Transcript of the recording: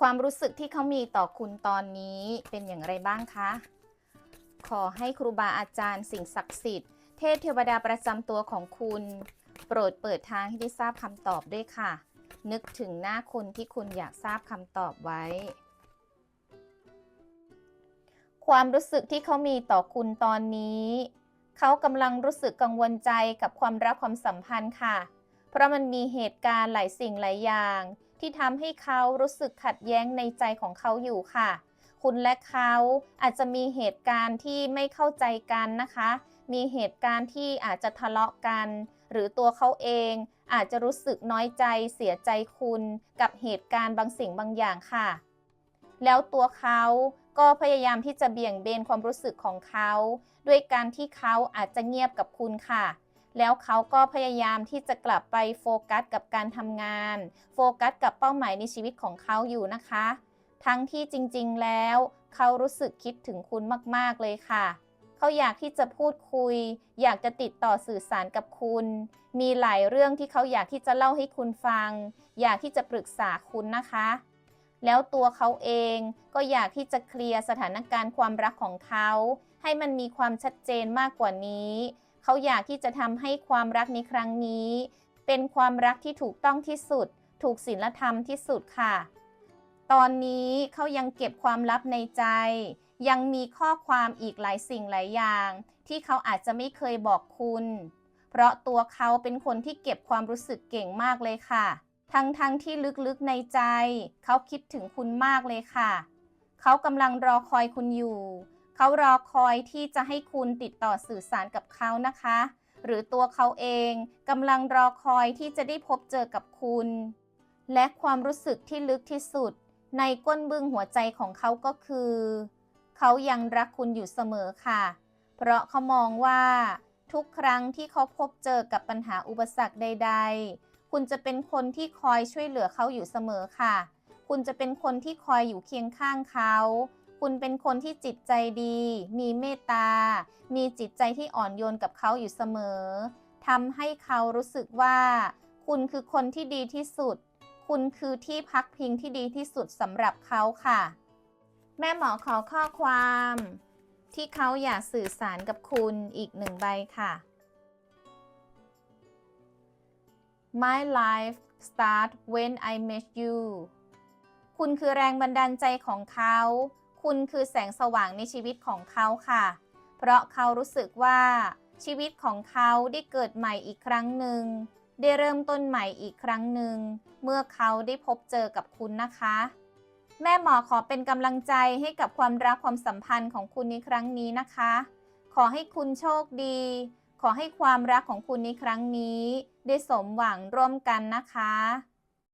ความรู้สึกที่เขามีต่อคุณตอนนี้เป็นอย่างไรบ้างคะ ขอให้ครูบาอาจารย์สิ่งศักดิ์สิทธิ์ เทพเทวดาประจำตัวของคุณ โปรดเปิดทางให้ได้ทราบคำตอบด้วยค่ะ นึกถึงหน้าคนที่คุณอยากทราบคำตอบไว้ ความรู้สึกที่เขามีต่อคุณตอนนี้ เขากำลังรู้สึกกังวลใจกับความรักความสัมพันธ์ค่ะ เพราะมันมีเหตุการณ์หลายสิ่งหลายอย่าง ที่ทำให้เขารู้สึกขัดแย้งในใจของเขาอยู่ค่ะ คุณและเขาอาจจะมีเหตุการณ์ที่ไม่เข้าใจกันนะคะ มีเหตุการณ์ที่อาจจะทะเลาะกัน หรือตัวเขาเองอาจจะรู้สึกน้อยใจเสียใจคุณกับเหตุการณ์บางสิ่งบางอย่างค่ะ แล้วตัวเขาก็พยายามที่จะเบี่ยงเบนความรู้สึกของเขา ด้วยการที่เขาอาจจะเงียบกับคุณค่ะ แล้วเขาก็พยายามที่จะกลับไปโฟกัสกับการทำงาน โฟกัสกับเป้าหมายในชีวิตของเขาอยู่นะคะ ทั้งที่จริงๆแล้วเขารู้สึกคิดถึงคุณมากๆเลยค่ะ เขาอยากที่จะพูดคุย อยากจะติดต่อสื่อสารกับคุณ มีหลายเรื่องที่เขาอยากที่จะเล่าให้คุณฟัง อยากที่จะปรึกษาคุณนะคะแล้วตัวเขาเองก็อยากที่จะเคลียร์สถานการณ์ความรักของเขา ให้มันมีความชัดเจนมากกว่านี้ เขาอยากที่จะทำให้ความรักในครั้งนี้ เป็นความรักที่ถูกต้องที่สุด ถูกศีลธรรมที่สุดค่ะ ตอนนี้เขายังเก็บความลับในใจ ยังมีข้อความอีกหลายสิ่งหลายอย่าง ที่เขาอาจจะไม่เคยบอกคุณ เพราะตัวเขาเป็นคนที่เก็บความรู้สึกเก่งมากเลยค่ะ ทั้งๆทที่ลึกๆในใจ เขาคิดถึงคุณมากเลยค่ะ เขากำลังรอคอยคุณอยู่ เขารอคอยที่จะให้คุณติดต่อสื่อสารกับเขานะคะ หรือตัวเขาเองกำลังรอคอยที่จะได้พบเจอกับคุณ และความรู้สึกที่ลึกที่สุด ในก้นบึ้งหัวใจของเขาก็คือ เขายังรักคุณอยู่เสมอค่ะ เพราะเขามองว่า ทุกครั้งที่เขาพบเจอกับปัญหาอุปสรรคใด ๆ คุณจะเป็นคนที่คอยช่วยเหลือเขาอยู่เสมอค่ะ คุณจะเป็นคนที่คอยอยู่เคียงข้างเขา คุณเป็นคนที่จิตใจดี มีเมตตา มีจิตใจที่อ่อนโยนกับเขาอยู่เสมอทำให้เขารู้สึกว่า คุณคือคนที่ดีที่สุด คุณคือที่พักพิงที่ดีที่สุดสำหรับเขาค่ะ แม่หมอขอข้อความ ที่เขาอยากสื่อสารกับคุณอีกหนึ่งใบค่ะ My life start when I met you คุณคือแรงบันดาลใจของเขา คุณคือแสงสว่างในชีวิตของเขาค่ะ เพราะเขารู้สึกว่า ชีวิตของเขาได้เกิดใหม่อีกครั้งหนึ่ง ได้เริ่มต้นใหม่อีกครั้งหนึ่ง เมื่อเขาได้พบเจอกับคุณนะคะ แม่หมอขอเป็นกำลังใจให้กับความรักความสัมพันธ์ของคุณในครั้งนี้นะคะ ขอให้คุณโชคดี ขอให้ความรักของคุณในครั้งนี้ ได้สมหวังร่วมกันนะคะ